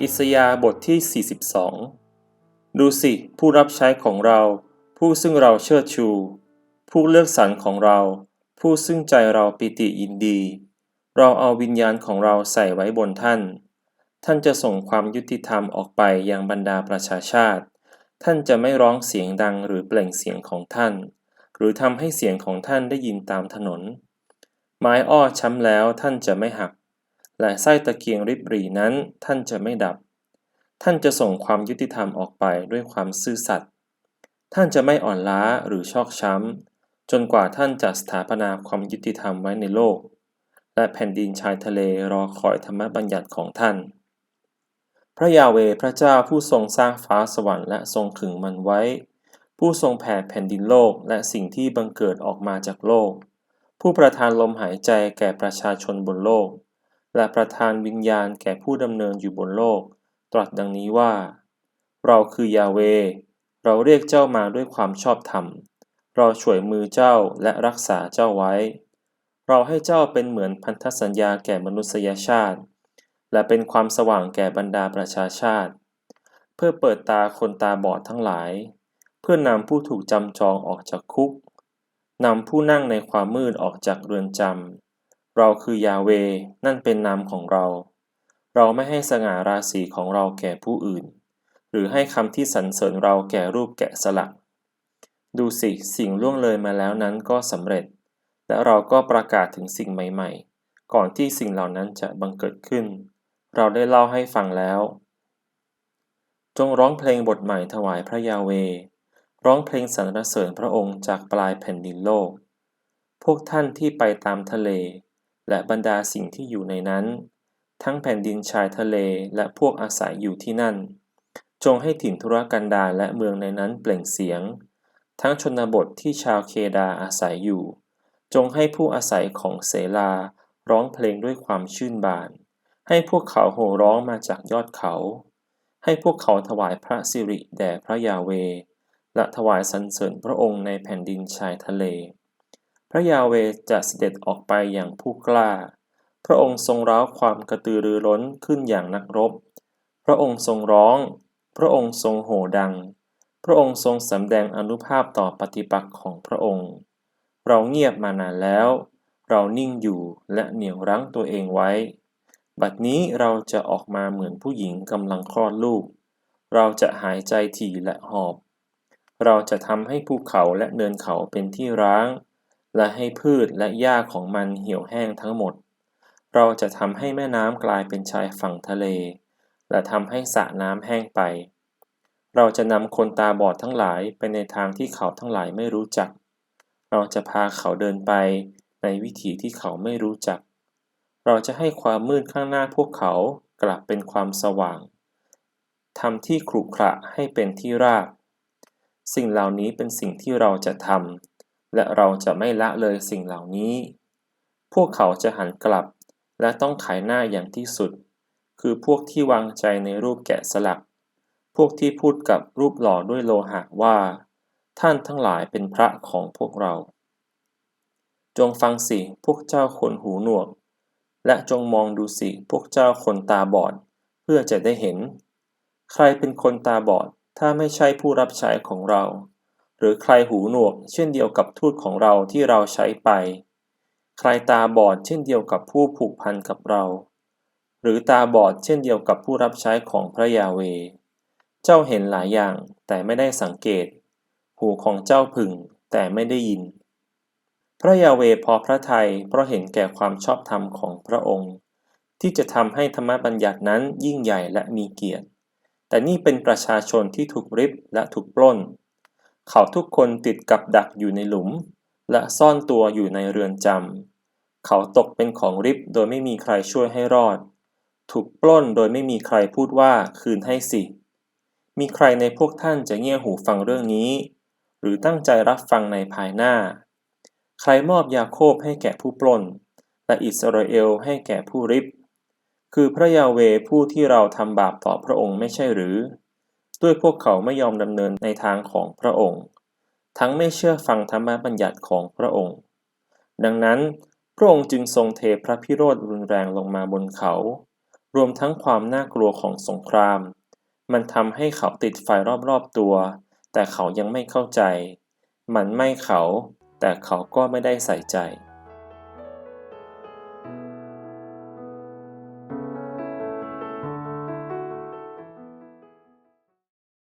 อิสยาบทที่ 42 ดูสิผู้รับใช้ของเรา ผู้ซึ่งเราเชิดชู ผู้เลือกสรรของเรา ผู้ซึ่งใจเราปิติยินดี เราเอาวิญญาณของเราใส่ไว้บนท่าน ท่านจะส่งความยุติธรรมออกไปยังบรรดาประชาชาติ ท่านจะไม่ร้องเสียงดังหรือเปล่งเสียงของท่าน หรือทำให้เสียงของท่านได้ยินตามถนน ไม้อ้อช้ำแล้วท่านจะไม่หัก และไส้ตะเกียงริบหรี่นั้น ท่านจะไม่ดับ ท่านจะส่งความยุติธรรมออกไปด้วยความซื่อสัตย์ท่านจะไม่อ่อนล้าหรือชอกช้ำ จนกว่าท่านจะสถาปนาความยุติธรรมไว้ในโลก และแผ่นดินชายทะเลรอคอยธรรมบัญญัติของท่าน พระยาเวพระเจ้าผู้ทรงสร้างฟ้าสวรรค์และทรงขึงมันไว้ ผู้ทรงแผ่แผ่นดินโลกและสิ่งที่บังเกิดออกมาจากโลก ผู้ประทานลมหายใจแก่ประชาชนบนโลก และประทานวิญญาณแก่ผู้ดำเนินอยู่บนโลก ตรัสดังนี้ว่า เราคือยาเว เราเรียกเจ้ามาด้วยความชอบธรรม เราช่วยมือเจ้าและรักษาเจ้าไว้ เราให้เจ้าเป็นเหมือนพันธสัญญาแก่มนุษยชาติ และเป็นความสว่างแก่บรรดาประชาชาติ เพื่อเปิดตาคนตาบอดทั้งหลาย เพื่อนำผู้ถูกจำจองออกจากคุกนำผู้นั่งในความมืดออกจากเรือนจำ เราคือยาเว นั่นเป็นนามของเรา เราไม่ให้สง่าราศีของเราแก่ผู้อื่น หรือให้คำที่สรรเสริญเราแก่รูปแกะสลัก ดูสิสิ่งล่วงเลยมาแล้วนั้นก็สำเร็จ และเราก็ประกาศถึงสิ่งใหม่ๆ ก่อนที่สิ่งเหล่านั้นจะบังเกิดขึ้น เราได้เล่าให้ฟังแล้ว จงร้องเพลงบทใหม่ถวายพระยาเว ร้องเพลงสรรเสริญพระองค์จากปลายแผ่นดินโลก พวกท่านที่ไปตามทะเล และบรรดาสิ่งที่อยู่ในนั้น ทั้งแผ่นดินชายทะเลและพวกอาศัยอยู่ที่นั่น จงให้ถิ่นธุรกันดารและเมืองในนั้นเปล่งเสียง ทั้งชนบทที่ชาวเคดาอาศัยอยู่ จงให้ผู้อาศัยของเสลาร้องเพลงด้วยความชื่นบาน ให้พวกเขาโห่ร้องมาจากยอดเขา ให้พวกเขาถวายพระสิริแด่พระยาเวและถวายสรรเสริญพระองค์ในแผ่นดินชายทะเล พระยาเวจะเสด็จออกไปอย่างผู้กล้า พระองค์ทรงร้าวความกระตือรือร้นขึ้นอย่างนักรบ พระองค์ทรงร้อง พระองค์ทรงโห่ดัง พระองค์ทรงสำแดงอนุภาพต่อปฏิปักษ์ของพระองค์ เราเงียบมานานแล้ว เรานิ่งอยู่และเหนี่ยวรั้งตัวเองไว้ บัดนี้เราจะออกมาเหมือนผู้หญิงกำลังคลอดลูก เราจะหายใจถี่และหอบ เราจะทำให้ภูเขาและเนินเขาเป็นที่ร้าง และให้พืชและหญ้าของมันเหี่ยวแห้งทั้งหมด เราจะทำให้แม่น้ำกลายเป็นชายฝั่งทะเล และทำให้สระน้ำแห้งไป เราจะนำคนตาบอดทั้งหลายไปในทางที่เขาทั้งหลายไม่รู้จัก เราจะพาเขาเดินไปในวิถีที่เขาไม่รู้จัก เราจะให้ความมืดข้างหน้าพวกเขากลับเป็นความสว่างทำที่ขรุขระให้เป็นที่ราบ สิ่งเหล่านี้เป็นสิ่งที่เราจะทำ และเราจะไม่ละเลยสิ่งเหล่านี้ พวกเขาจะหันกลับ และต้องขายหน้าอย่างที่สุด คือพวกที่วางใจในรูปแกะสลัก พวกที่พูดกับรูปหล่อด้วยโลหะว่า ท่านทั้งหลายเป็นพระของพวกเรา จงฟังสิ พวกเจ้าคนหูหนวก และจงมองดูสิ พวกเจ้าคนตาบอด เพื่อจะได้เห็น ใครเป็นคนตาบอด ถ้าไม่ใช่ผู้รับใช้ของเรา หรือใครหูหนวกเช่นเดียวกับทูตของเราที่เราใช้ไป ใครตาบอดเช่นเดียวกับผู้ผูกพันกับเรา หรือตาบอดเช่นเดียวกับผู้รับใช้ของพระยาเว เจ้าเห็นหลายอย่างแต่ไม่ได้สังเกต หูของเจ้าผึ่งแต่ไม่ได้ยิน พระยาเวพอพระทัยเพราะเห็นแก่ความชอบธรรมของพระองค์ ที่จะทำให้ธรรมบัญญัตินั้นยิ่งใหญ่และมีเกียรติ แต่นี่เป็นประชาชนที่ถูกริบและถูกปล้น เขาทุกคนติดกับดักอยู่ในหลุม และซ่อนตัวอยู่ในเรือนจำ เขาตกเป็นของริบโดยไม่มีใครช่วยให้รอด ถูกปล้นโดยไม่มีใครพูดว่าคืนให้สิ มีใครในพวกท่านจะเงี่ยหูฟังเรื่องนี้ หรือตั้งใจรับฟังในภายหน้า ใครมอบยาโคบให้แก่ผู้ปล้น และอิสราเอลให้แก่ผู้ริบ คือพระยาเวผู้ที่เราทำบาปต่อพระองค์ไม่ใช่หรือ ด้วยพวกเขาไม่ยอมดำเนินในทางของพระองค์ ทั้งไม่เชื่อฟังธรรมบัญญัติของพระองค์ ดังนั้นพระองค์จึงทรงเทพระพิโรธรุนแรงลงมาบนเขา รวมทั้งความน่ากลัวของสงคราม มันทำให้เขาติดไฟรอบๆตัว แต่เขายังไม่เข้าใจ มันไม่เขา แต่เขาก็ไม่ได้ใส่ใจ